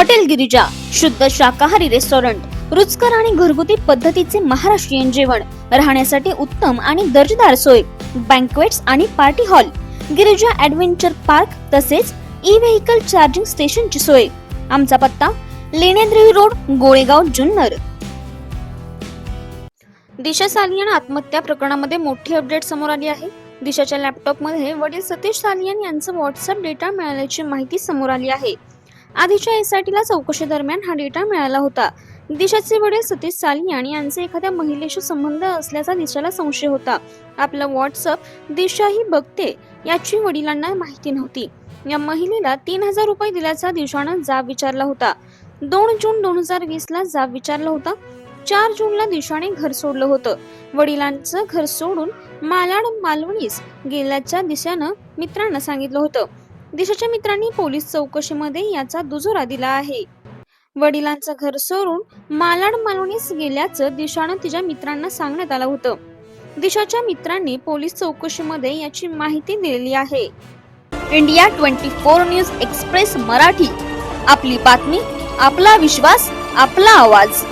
Hotel Girija शुद्ध शाकाहारी restaurant रुचकर आणि घरगुती पद्धतीचे महाराष्ट्रीयन जेवण राहण्यासाठी उत्तम आणि दर्जेदार सोय बँकवेट्स आणि party hall Girija adventure park तसेच ई व्हेकल चार्जिंग स्टेशनची सोय. आमचा पत्ता लेण्याद्री रोड गोळेगाव जुन्नर. दिशा सालियन आत्महत्या प्रकरणामध्ये मोठी अपडेट समोर आली आहे. दिशाच्या लॅपटॉपमध्ये वडील सतीश सालियन यांचं व्हॉट्सअप डेटा मिळाल्याची माहिती समोर आली आहे. आधीच्या एसआयटीला चौकशी दरम्यान हा डेटा मिळाला होता. दिशाचे वडील सतीश सालियाणी यांचे एखाद्या महिलेशी संबंध असल्याचा दिशाला संशय होता. आपलं व्हॉट्सअप दिशा ही बघते याची वडिलांना माहिती नव्हती. या महिलेला तीन हजार रुपये दिल्याचा दिशानं जाब विचारला होता. दोन जून दोन हजार वीस ला जाब विचारला होता. चार जूनला दिशाने घर सोडलं होतं. वडिलांचं घर सोडून मालाड मालवणीस गेल्याच्या दिशानं मित्रांना सांगितलं होतं. दिशाच्या मित्रांनी पोलीस चौकशीमध्ये याचा दुजोरा दिला आहे. वडिलांचं घर सोडून मालाड मालवणीस गेल्याचं दिशानं तिच्या मित्रांना सांगण्यात आलं होतं. दिशाच्या मित्रांनी पोलीस चौकशीमध्ये याची माहिती दिलेली आहे. India twenty four news express Marathi. आपली बातमी आपला विश्वास आपला आवाज.